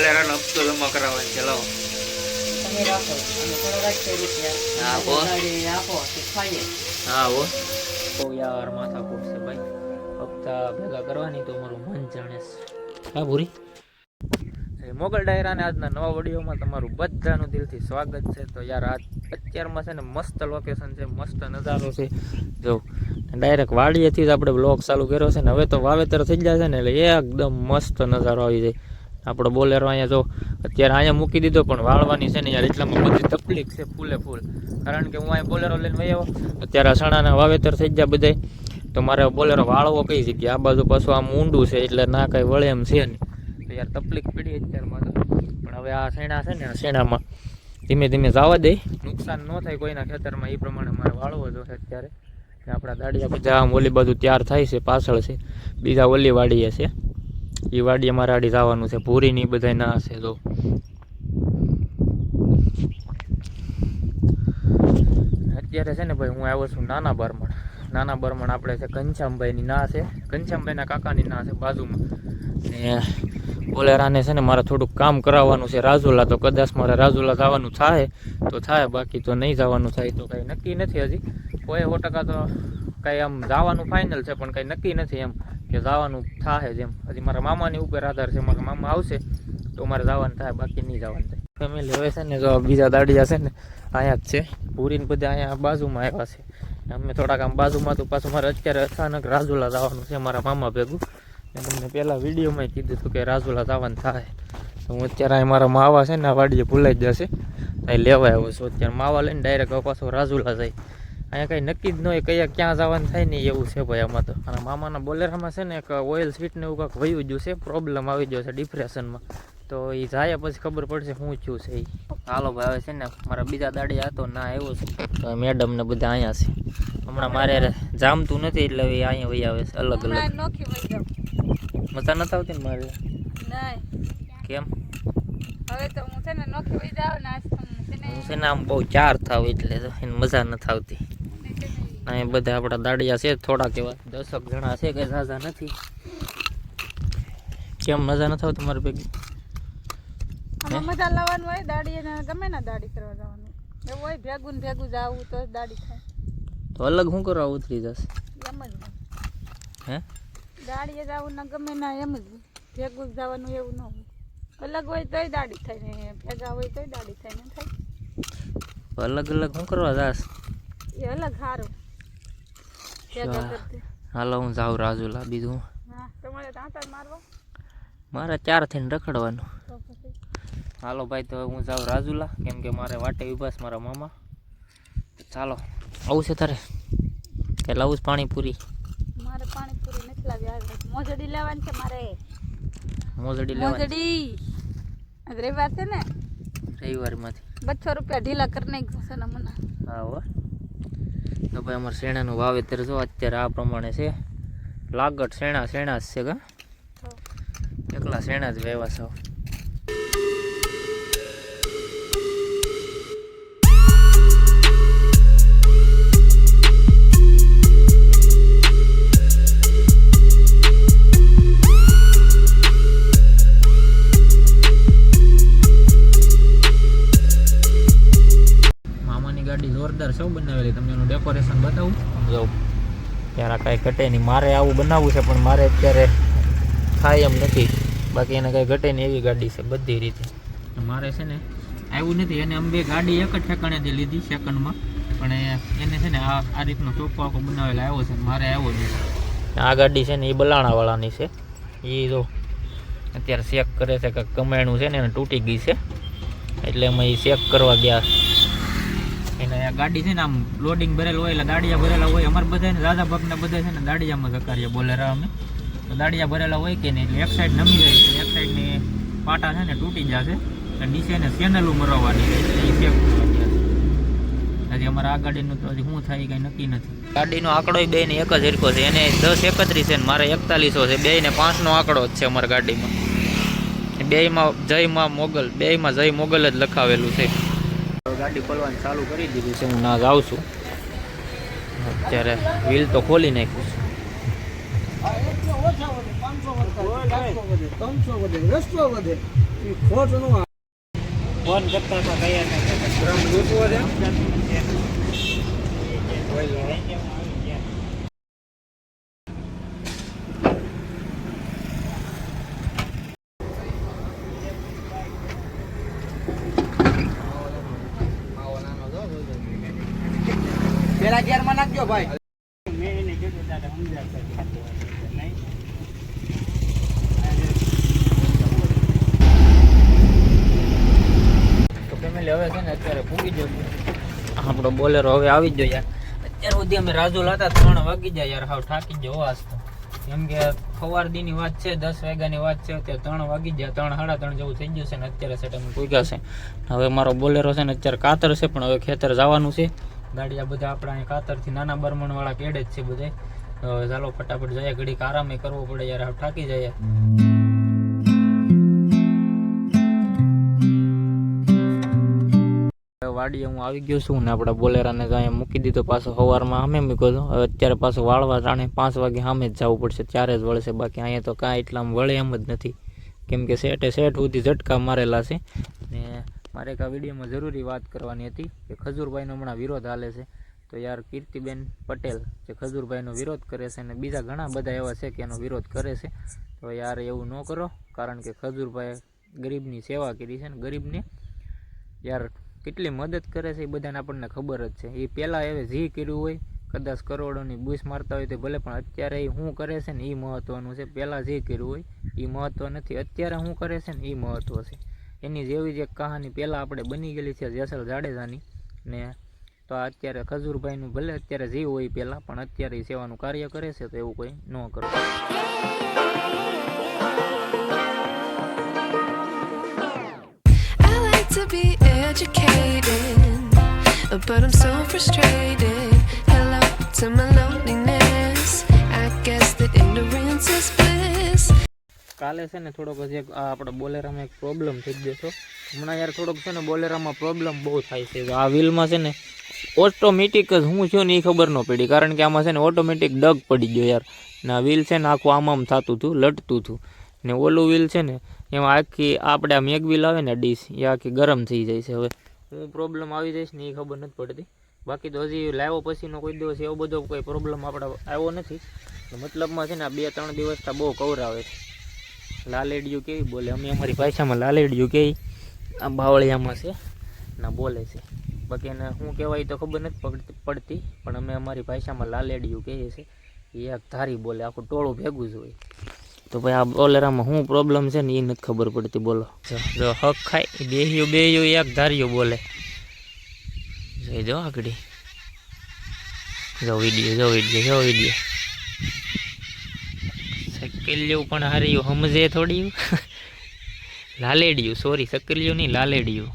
હપ્તો જમા કરાવવાનો છે લાવો. માથા કૂટશે ભાઈ. હપ્તા ભેગા કરવાની તો મારું મન જાણે હા ભૂરી. એ મોગલ ડાયરાને આજના નવા વિડીયોમાં તમારું બધાનું દિલથી સ્વાગત છે. તો યાર આજ અત્યારમાં છે ને મસ્ત લોકેશન છે મસ્ત નજારો છે. જો ડાયરેક્ટ વાડીએથી જ આપણે બ્લોગ ચાલુ કર્યો છે ને હવે તો વાવેતર થઈ જાય છે ને એટલે એકદમ મસ્ત નજારો આવી જાય. આપણો બોલેરો અહીંયા જો અત્યારે અહીંયા મૂકી દીધો, પણ વાળવાની છે ને યાર, એટલામાં બધી તકલીફ છે ફૂલે ફૂલ. કારણ કે હું અહીંયા બોલેરો લઈને વહી અત્યારે અસાણાના વાવેતર થઈ ગયા બધાય. તો મારે બોલેરો વાળવો કઈ જગ્યાએ? આ બાજુ પાછું આમ ઊંડું છે, એટલે ના કાંઈ વળે એમ છે નહીં. તો યાર તકલીફ પડી અત્યારમાં તો. પણ હવે આ શેણા છે ને શેણામાં ધીમે ધીમે જવા દે. નુકસાન ન થાય કોઈના ખેતરમાં, એ પ્રમાણે મારે વાળવો જોઈએ અત્યારે. આપણા દાડિયા બધા આમ ઓલી બાજુ તૈયાર થાય છે, પાછળ છે. બીજા ઓલી વાડીએ છે. એ વાડી મારે આડી જવાનું છે. ભૂરીની બધા ના હશે તો. અત્યારે છે ને ભાઈ હું આવ્યો છું નાના બરમણ. નાના બરમણ આપણે છે ઘનશ્યામભાઈની ના છે. ઘનશ્યામભાઈના કાકાની ના છે બાજુમાં. ને બોલેરાને છે ને મારે થોડુંક કામ કરાવવાનું છે. રાજુલા તો કદાચ મારે રાજુલા જવાનું થાય, તો થાય. બાકી તો નહીં જવાનું થાય તો કંઈ નક્કી નથી હજી. કોઈ સો તો કાંઈ આમ જવાનું ફાઇનલ છે, પણ કંઈ નક્કી નથી એમ. કે જવાનું થાય જ એમ હજી મારા મામાની ઉપર આધાર છે, મારા મામા આવશે તો મારે જવાનું થાય બાકી નહીં જવાનું થાય. ફેમિલી હવે છે ને જો બીજા દાડી છે ને, અહીંયા જ છે. પૂરીને બધા અહીંયા બાજુમાં આવ્યા છે. અમે થોડાક આમ બાજુમાં તો પાછું મારે અત્યારે અચાનક રાજુલા જવાનું છે, મારા મામા ભેગું. તમને પહેલાં વિડીયોમાં કીધું હતું કે રાજુલા જવાનું થાય તો હું અત્યારે અહીં મારા માવા છે ને, આ વાડીએ ભૂલાઈ જશે. અહીં લેવા આવ્યો છું. અત્યારે માવા લઈને ડાયરેક્ટ પાછો રાજુલા જાય. અહીંયા કંઈ નક્કી જ ન હોય કયા ક્યાં જવાનું થાય ને એવું છે ભાઈ આમાં તો. અને મામાના બોલેરામાં છે ને એક ઓઇલ સ્વીટને એવું કાંઈક વયું ગયું છે પ્રોબ્લેમ આવી ગયો છે ડિપ્રેશનમાં તો એ જાય પછી ખબર પડશે શું થયું છે એ હાલો ભાઈ છે ને મારા બીજા દાડી હતો ના આવ્યો છે. તો મેડમ ને બધા અહીંયા છે. હમણાં મારે જામતું નથી એટલે એ અહીંયા વહી આવે છે અલગ અલગ. મજા નથી આવતી ને મારે? કેમ? હવે તો હું છે ને નોખી વહી જાવ ને હું છે ને આમ બહુ ચાર થાવ એટલે એને મજા નથી આવતી નહીં. બધા આપણા દાડિયા છે થોડાક એવા દસક જણા છે કે ઝાઝા નથી. કેમ મજા નથી આવતી મારી ભેગી? મજા લાવવાનું હોય દાડી ગમે ના દાડી કરવા જવાનું. એવું હોય ભેગું ને ભેગું જવું તો દાડી થાય. તો અલગ શું કરવા ઉતરી જશે? એમ જ હે? દાડીએ જવું ને ગમે ના એમ જ. ભેગું જવાનું એવું ન હોય. અલગ હોય તોય દાડી થાય ને ભેગા હોય તોય દાડી થાય ને થાય. અલગ અલગ શું કરવા જાસ એ અલગ સારું હાલો હું જાઉં રાજુલા બીજું. હું. તમારે તાંતા મારે ચાર થઈને રખડવાનું હાલો ભાઈ તો હું જાઉં રાજુલા. કેમ કે મારે વાટે ઊભા મારા મામા. ચાલો આવું છે તારે? કે લાવું છે પાણીપુરી? મારે પાણીપુરી નથી લાવી આવે મોજડી લેવાની છે મારે. મોજડી લેવાની મોજડી. રવિવાર છે ને? રવિવારમાંથી. બસો રૂપિયા ઢીલા કરી એક જશે ને મને હા હો. તો ભાઈ અમારે શેણાનું વાવેતર જો અત્યારે આ પ્રમાણે છે. લાગટ શેણા શેણા જ છે કા? એકલા શેણા જ વેવા છો. ત્યાં કાંઈ ઘટે નહીં. મારે આવું બનાવવું છે, પણ મારે અત્યારે થાય એમ નથી. બાકી એને કાંઈ ઘટે નહીં એવી ગાડી છે, બધી રીતે. મારે છે ને આવ્યું નથી. એને અમે બે ગાડી એક જ ઠેકાણેથી લીધી સેકન્ડમાં પણ એને છે ને આ આ રીતનો ચોખ્ખો આખો બનાવેલો આવ્યો છે, મારે આવ્યો નથી. આ ગાડી છે ને એ બલાણાવાળાની છે. એ જો અત્યારે ચેક કરે છે કે કમાયણું છે ને, એને તૂટી ગઈ છે. એટલે અમે એ ચેક કરવા ગયા આ ગાડી છે ને આમ લોડિંગ ભરેલું હોય એટલે દાડિયા ભરેલા હોય. અમારે બધા દાદા ભાગના બધા છે ને દાડિયામાં જકારીએ બોલેરા અમે. તો દાડિયા ભરેલા હોય કે નહીં એટલે એક સાઈડ નમી જાય એટલે એક સાઈડની પાટા છે ને તૂટી જશે એટલે નીચે ને સેનલું મરવાની એટલે હજી અમારે આ ગાડીનું તો હજી શું થાય કંઈ નક્કી નથી. ગાડીનો આંકડો બે ને એક જ હરખો છે. એને દસ એકત્રીસ છે ને મારે એકતાલીસો છે. બે ને પાંચનો આંકડો જ છે અમારા ગાડીમાં. બેયમાં જયમાં મોગલ, બેયમાં જય મોગલ જ લખાવેલું છે. ગાડી ખોલવાનું ચાલુ કરી દીધું છે. હું ના જાઉં છું. અત્યારે વ્હીલ તો ખોલી નાખ્યું છે. ત્રણસો વધે રસ્તો વધે ફોન કરતા તો કયા ના પેલા ગેરમાં નાખજો ભાઈ. મેં એને કીધું સમજાવતા ફેમિલી હવે છે ને અત્યારે પૂગી આપણો બોલેરો હવે આવી જ યાર. અત્યાર સુધી અમે રાજુ લાતા ત્રણ વાગી જાય યાર હાવ થાકી ગયો આજ તો. કેમ કે ફવારદીની વાત છે દસ વાગ્યાની વાત છે અત્યારે ત્રણ વાગી જાય ત્રણ સાડા ત્રણ જેવું થઈ ગયું છે ને અત્યારે સેટ અમે પૂગ્યા છે. હવે મારો બોલેરો છે ને અત્યારે કાતર છે પણ હવે ખેતર જવાનું છે. ગાડી બધા આપણા અહીં કાતરથી નાના બરમણ વાળા કેડે જ છે બધે. ચાલો ફટાફટ જઈએ. ઘડીક આરામે કરવો પડે યાર. થાકી જાય વાડીએ હું આવી ગયો છું ને આપણા બોલેરાને તો મૂકી દીધો પાછો સવારમાં અમે મૂક્યો હતો અત્યારે પાછો વાળવા જાણે પાંચ વાગે સામે જ જવું પડશે. ત્યારે જ વળશે. બાકી અહીંયા તો કાંઈ એટલામાં વળે એમ જ નથી. કેમ કે સેટે સેટ સુધી ઝટકા મારેલા છે. મારે એક આ વિડીયોમાં જરૂરી વાત કરવાની હતી કે ખજૂરભાઈનો હમણાં વિરોધ હાલે છે. તો યાર કીર્તિબેન પટેલ જે ખજૂરભાઈનો વિરોધ કરે છે અને બીજા ઘણા બધા એવા છે કે એનો વિરોધ કરે છે. તો યાર એવું ન કરો, કારણ કે ખજૂરભાઈએ ગરીબની સેવા કરી છે ને ગરીબને યાર કેટલી મદદ કરે છે એ બધાને આપણને ખબર જ છે. એ પહેલાં એવે જે કર્યું હોય, કદાચ કરોડોની બૂસ મારતા હોય તો ભલે પણ અત્યારે એ શું કરે છે ને એ મહત્ત્વનું છે. પહેલાં જે કર્યું હોય, એ મહત્ત્વ નથી. અત્યારે શું કરે છે ને એ મહત્ત્વ છે. એની જેવી જ એક કહાની પહેલાં આપણે બની ગયેલી છે જેસલ જાડેજાની ને તો અત્યારે ખજૂરભાઈનું ભલે અત્યારે જે હોય પહેલાં પણ અત્યારે સેવાનું કાર્ય કરે છે તો એવું કોઈ ન કરો I like to be educated, but I'm so frustrated. Hello to my loneliness. I guess that ignorance is bliss. કાલે છે ને થોડોક હજી આપણે બોલેરામાં એક પ્રોબ્લેમ થઈ ગયો છો. હમણાં યાર થોડોક છે ને બોલેરામાં પ્રોબ્લેમ બહુ થાય છે. આ વ્હીલમાં છે ને ઓટોમેટિક જ હું છું ને એ ખબર ન પડી. કારણ કે આમાં છે ને ઓટોમેટિક ડગ પડી ગયો યાર. ને આ વ્હીલ છે ને આખું આમ આમ થતું હતું, લટતું હતું. ને ઓલું વ્હીલ છે ને એમાં આખી, આપણે આ મેગ વ્હીલ આવે ને ડીશ, એ આખી ગરમ થઈ જાય છે. હવે હું પ્રોબ્લેમ આવી જઈશ ને એ ખબર નથી પડતી. બાકી તો હજી લાવ્યો પછીનો કોઈ દિવસ એવો બધો કોઈ પ્રોબ્લેમ આપણે આવ્યો નથી. મતલબમાં છે ને આ બે ત્રણ દિવસ બહુ કવરાવે છે. લાલેડિયું કેવી બોલે? અમે અમારી ભાષામાં લાલેડિયું કેવી? આ બાવળિયામાં છે ના બોલે છે. બાકી એને શું કહેવાય તો ખબર નથી પડતી, પણ અમે અમારી ભાષામાં લાલેડિયું કહીએ છીએ. એ એક ધારી બોલે, આખું ટોળું ભેગું જ હોય. તો ભાઈ આ બોલેરામાં શું પ્રોબ્લેમ છે ને એ નથી ખબર પડતી, બોલો. જો હક ખાય બેહ્યું બેહ્યું એક ધાર્યું બોલે. જોઈ જો આગળ. જો વીડિયો જો વીડિયો જો વીડિયો. સકેલિયું પણ હાર્યું સમજે થોડી લાલેડિયું સોરી સકેલિયું નહીં લાલેડિયું.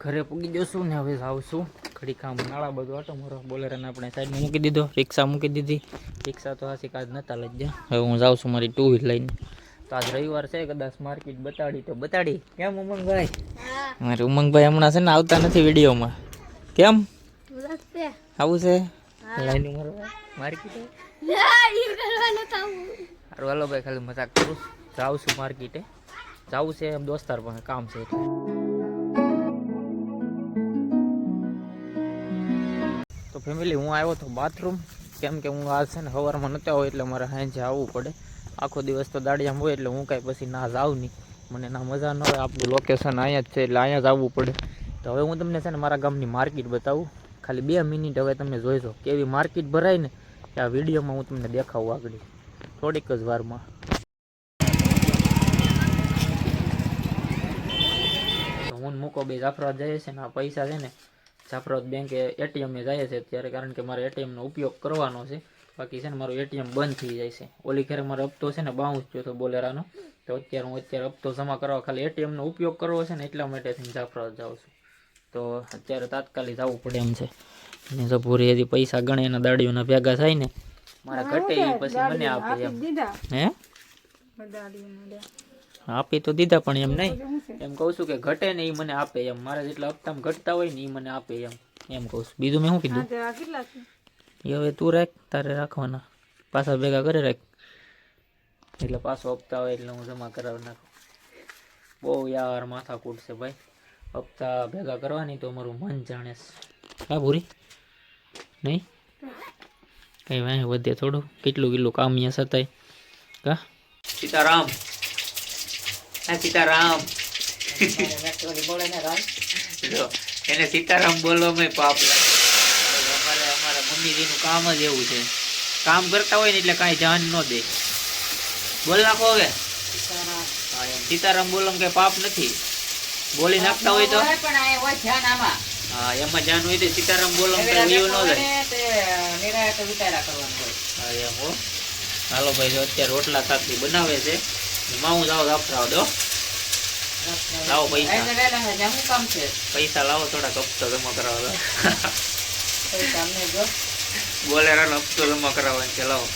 ઘરે પૂગી જશું ને હવે આવશું ઘડી કામ નાળા બધું આટો મારો બોલેરાને આપણે સાઈડમાં મૂકી દીધો. રિક્ષા મૂકી દીધી. રિક્ષા તો હાસી કાજ નતા લઈ ગયા હવે હું જાઉં છું મારી ટુ વ્હીલ લઈને. તો આજ રવિવાર છે કદાચ માર્કેટ બતાડી તો બતાડી. કેમ ઉમંગભાઈ? મારે ઉમંગભાઈ હમણાં છે ને આવતા નથી વિડીયોમાં. કેમ? આવું છે? લાઈન મારવા. માર્કેટ હાલો ભાઈ ખાલી મજાક કરું જાઉં છું માર્કેટે જાવું છે એમ દોસ્તાર પણ કામ છે એટલે. ફેમિલી હું આવ્યો તો બાથરૂમ કેમ કે હું આ છે ને સવારમાં નહોતા હોય એટલે મારે સાંજે આવવું પડે. આખો દિવસ તો દાડિયામાં હોય એટલે હું કાંઈ પછી ના જાઉં નહીં. મને ના મજા ન હોય આપણું લોકેશન અહીંયા જ છે એટલે અહીંયા જ આવવું પડે. તો હવે હું તમને છે ને મારા ગામની માર્કેટ બતાવું. ખાલી બે મિનિટ હવે તમે જોઈશો કેવી માર્કેટ ભરાય ને આ વિડીયોમાં હું તમને દેખાવું આગળ. થોડીક જ વારમાં. હું મૂકો બે જાફરા જાય છે ને આ પૈસા છે ને જાફરાત બેંકે એટીએમ એ જાય છે ત્યારે કારણ કે મારે એટીએમનો ઉપયોગ કરવાનો છે. બાકી છે ને મારું એટીએમ બંધ થઈ જાય છે. ઓલી ખેરે મારો હપ્તો છે ને બાઉન્સ થયો હતો બોલેરાનો તો અત્યારે હું અત્યારે હપ્તો જમા કરવા ખાલી એટીએમનો ઉપયોગ કરવો છે ને એટલા માટે થઈને જાફરાબાદ જાઉં છું. તો અત્યારે તાત્કાલિક જવું પડે એમ છે. ને જો પૂરી હજી પૈસા ગણે એના દાડીઓના ભેગા થાય ને મારા ઘટે પછી મને આપે એમ. હે. આપી તો દીધા પણ એમ નહીં. એમ કહું છું કે ઘટે ને એ મને આપે એમ. મારા જેટલા હપ્તામાં ઘટતા હોય ને એ મને આપે એમ. એમ કહું છું. બીજું મેં શું કીધું? એ હવે તું રાખ તારે રાખવાના. પાછા ભેગા કરી રાખ. એટલે પાછો હપ્તા હોય એટલે હું જમા કરાવી નાખું. બહુ યાર માથા કૂટશે ભાઈ. હપ્તા ભેગા કરવાની તો મારું મન જાણે હા ભૂરી? નહીં? કઈ વાંહે વધે થોડું. કેટલું કેટલું કામ અહીંયા સતાય. કા? સીતારામ. સીતારામ. એને સીતારામ બોલવામાં પાપ લાગે. અમારે અમારા મમ્મીજીનું કામ જ એવું છે. કામ કરતા હોય ને એટલે કાંઈ જાન ન દે. બોલ નાખો હવે. સીતારામ બોલમ કે પાપ નથી. બોલી નાખતા હોય તો. હા એમાં જાન હોય તો સીતારામ બોલમ કે એવું ન જાય. ને તે નિરાંતે વિચાર્યા કરવાનું હોય. હા એમ હાલો ભાઈ જો અત્યારે રોટલા શાકરી બનાવે છે. એમાં જાઓ જાઉં દો લાવો પૈસા. પૈસા લાવો થોડા હપ્તો જમા કરાવો દો બોલેરાનો હપ્તો જમા કરાવવાનો છે લાવો.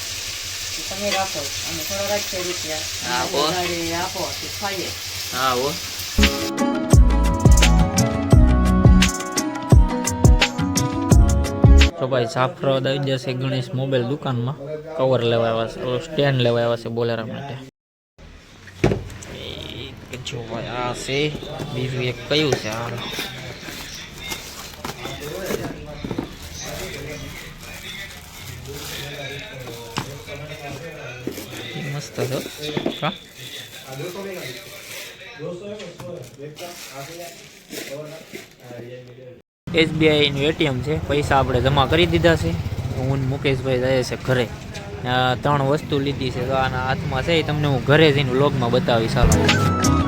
તમે રાખો. અમે થોડા રાખીએ રૂપિયા. આપો તો ખાઈએ. હા હો. તો ભાઈ સાફરો આવી જશે ગણેશ મોબાઈલ દુકાનમાં. કવર લેવા આવ્યા છે સ્ટેન્ડ લેવા આવ્યા છે બોલેરા માટે. જો આ છે, બીજું એક કયું છે આ મસ્ત છે, હા. એસબીઆઈ નું એટીએમ છે, પૈસા આપણે જમા કરી દીધા છે. હું મુકેશભાઈ જાય છે ઘરે. ત્રણ વસ્તુ લીધી છે. તો આના હાથમાં છે તમને હું ઘરે જઈને વ્લોગમાં બતાવીશ. હાલો.